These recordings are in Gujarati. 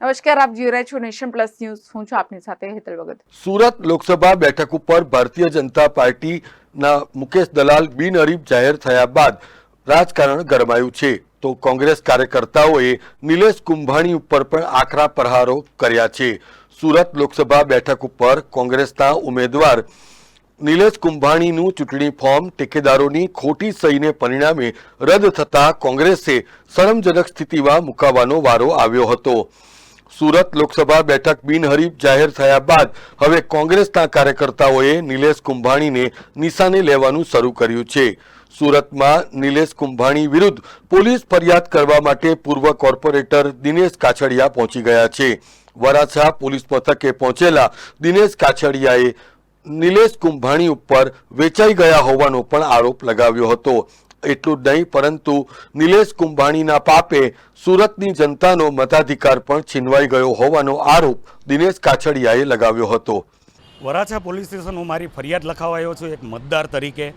નમસ્કાર, આપ જોઈ રહ્યા છો નેશન પ્લસ ન્યૂઝ. હું છું આપની સાથે હેતલ ભગત. સુરત લોકસભા બેઠક ઉપર ભારતીય જનતા પાર્ટીના મુકેશ દલાલ બિનહરીફ જાહેર થયા બાદ રાજકારણ ગરમાયું છે. તો કોંગ્રેસ કાર્યકર્તાઓએ નિલેશ કુંભાણી ઉપર પણ આકરા પ્રહારો કર્યા છે. સુરત લોકસભા બેઠક ઉપર કોંગ્રેસના ઉમેદવાર નિલેશ કુંભાણીનું ચૂંટણી ફોર્મ ટેકેદારોની ખોટી સહીને પરિણામે રદ થતા કોંગ્રેસે શરમજનક સ્થિતિમાં મુકાવાનો વારો આવ્યો હતો. સુરત લોકસભા બેઠક બિનહરીફ જાહેર થયા બાદ હવે કોંગ્રેસના કાર્યકર્તાઓએ નિલેશ કુંભાણીને નિશાને લેવાનું શરૂ કર્યું છે. સુરતમાં નિલેશ કુંભાણી વિરુદ્ધ પોલીસ ફરિયાદ કરવા માટે પૂર્વ કોર્પોરેટર દિનેશ કાછડિયા પહોંચી ગયા છે. વરાછા પોલીસ મથકે પહોંચેલા દિનેશ કાછડિયાએ નિલેશ કુંભાણી ઉપર વેચાઈ ગયા હોવાનો પણ આરોપ લગાવ્યો હતો. એટલું જ નહીં, પરંતુ નિલેશ કુંભાણીના પાપે સુરતની જનતાનો મતાધિકાર પણ છીનવાઈ ગયો હોવાનો આરોપ દિનેશ કાછડિયાએ લગાવ્યો હતો. વરાછા પોલીસ સ્ટેશન હું મારી ફરિયાદ લખાવાયો છું એક મતદાર તરીકે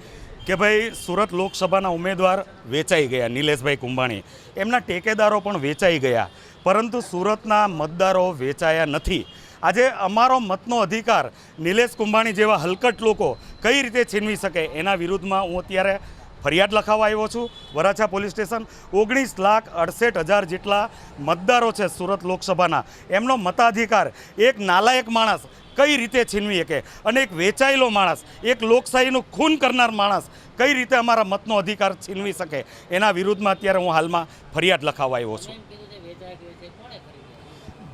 કે ભાઈ સુરત લોકસભાના ઉમેદવાર વેચાઈ ગયા નિલેશભાઈ કુંભાણી. એમના ટેકેદારો પણ વેચાઈ ગયા, પરંતુ સુરતના મતદારો વેચાયા નથી. આજે અમારો મતનો અધિકાર નિલેશ કુંભાણી જેવા હલકટ લોકો કઈ રીતે છીનવી શકે એના વિરુદ્ધમાં હું અત્યારે ફરિયાદ લખાવા આવ્યો છું. વરાછા પોલીસ સ્ટેશન ઓગણીસ લાખ અડસઠ હજાર જેટલા મતદારો છે સુરત લોકસભાના. એમનો મતાધિકાર એક નાલાયક માણસ કઈ રીતે છીનવી શકે? અને એક વેચાયેલો માણસ, એક લોકશાહીનું ખૂન કરનાર માણસ કઈ રીતે અમારા મતનો અધિકાર છીનવી શકે? એના વિરુદ્ધમાં અત્યારે હું હાલમાં ફરિયાદ લખાવવા આવ્યો છું.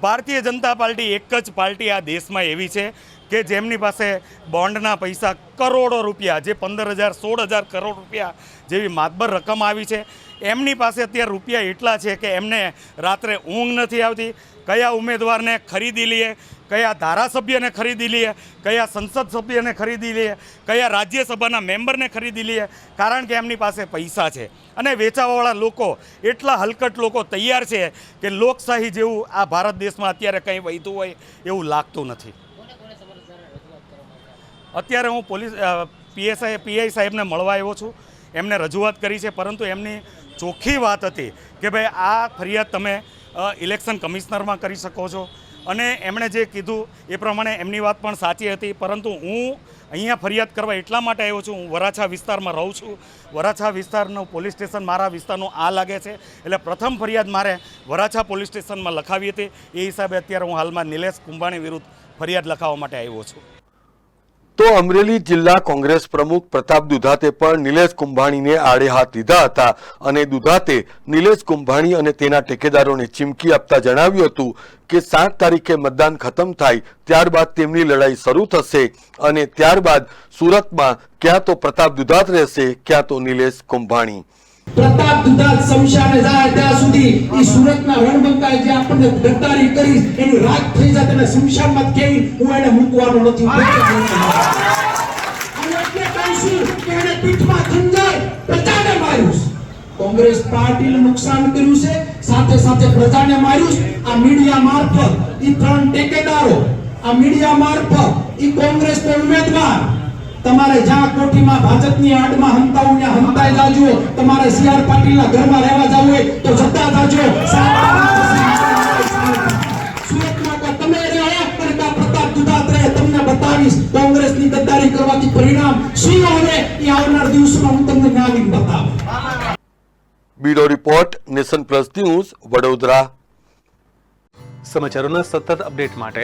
ભારતીય જનતા પાર્ટી એક જ પાર્ટી આ દેશમાં એવી છે કે જેમની પાસે બોન્ડના પૈસા કરોડો રૂપિયા, જે પંદર હજાર સોળ હજાર કરોડ રૂપિયા જેવી માતબર રકમ આવી છે. એમની પાસે અત્યારે રૂપિયા એટલા છે કે એમને રાત્રે ઊંઘ નથી આવતી કયા ઉમેદવારને ખરીદી લઈએ, કયા ધારાસભ્યને ખરીદી લઈએ, કયા સંસદ સભ્યને ખરીદી લઈએ, કયા રાજ્યસભાના મેમ્બરને ખરીદી લઈએ, કારણ કે એમની પાસે પૈસા છે. અને વેચાવાવાળા લોકો, એટલા હલકટ લોકો તૈયાર છે કે લોકશાહી જેવું આ ભારત દેશમાં અત્યારે કંઈ વહેતું હોય એવું લાગતું નથી. અત્યારે હું પોલીસ પીએસઆઈ, પીઆઈ સાહેબને મળવા આવ્યો છું. એમને રજૂઆત કરી છે, પરંતુ એમની ચોખ્ખી વાત હતી કે ભાઈ આ ફરિયાદ તમે ઇલેક્શન કમિશનરમાં કરી શકો છો. અને એમણે જે કીધું એ પ્રમાણે એમની વાત પણ સાચી હતી. પરંતુ હું અહીંયા ફરિયાદ કરવા એટલા માટે આવ્યો છું, હું વરાછા વિસ્તારમાં રહું છું. વરાછા વિસ્તારનું પોલીસ સ્ટેશન મારા વિસ્તારનું આ લાગે છે. એટલે પ્રથમ ફરિયાદ મારે વરાછા પોલીસ સ્ટેશનમાં લખાવી હતી. એ હિસાબે અત્યારે હું હાલમાં નિલેશ કુંભાણી વિરુદ્ધ ફરિયાદ લખાવવા માટે આવ્યો છું. તો અમરેલી જિલ્લા કોંગ્રેસ પ્રમુખ પ્રતાપ દુધાતે પણ નિલેશ કુંભાણીને આડે હાથ લીધા હતા અને દુધાતે નિલેશ કુંભાણી અને તેના ટેકેદારોને ચીમકી આપતા જણાવ્યું હતું કે સાત તારીખે મતદાન ખતમ થાય ત્યારબાદ તેમની લડાઈ શરૂ થશે અને ત્યારબાદ સુરતમાં ક્યાં તો પ્રતાપ દુધાત રહેશે, ક્યાં તો નિલેશ કુંભાણી. પ્રતાપ દુધાત શમશાને જાય ત્યાં સુધી એ સુરતના રણબંકાએ જે આપણને ગદ્દારી કરી એની રાત થઈ જાય તમે શમશાનમાં કેવી હું એને મૂકવાનો નથી. અને એટલે કહું કે એને પીઠમાં ખંજર પ્રજાને માર્યું કોંગ્રેસ પાર્ટીને નુકસાન કર્યું છે સાથે સાથે પ્રજાને માર્યું છે. આ મીડિયા મારફત ઈ ત્રણ ટેકેદારો આ મીડિયા મારફત એ કોંગ્રેસનો ઉમેદવાર તમારે જ્યાં કોઠીમાં ભાજપની આડમાં હંતાવું ને હંતાઈ જાજો. તમારે સીઆર પાટીલના ઘરમાં રહેવા જવું હોય તો જતા જાજો સુરતમાં તમે રહો અને પ્રતાપ દુધાત તમને બતાવીશ કોંગ્રેસની ગદ્દારી કરવાથી પરિણામ શું આવે એ આવનાર દિવસમાં હું તમને નાવીને બતાવું. બીડો report Nation Plus News Vadodara. સમાચારોના સતત અપડેટ માટે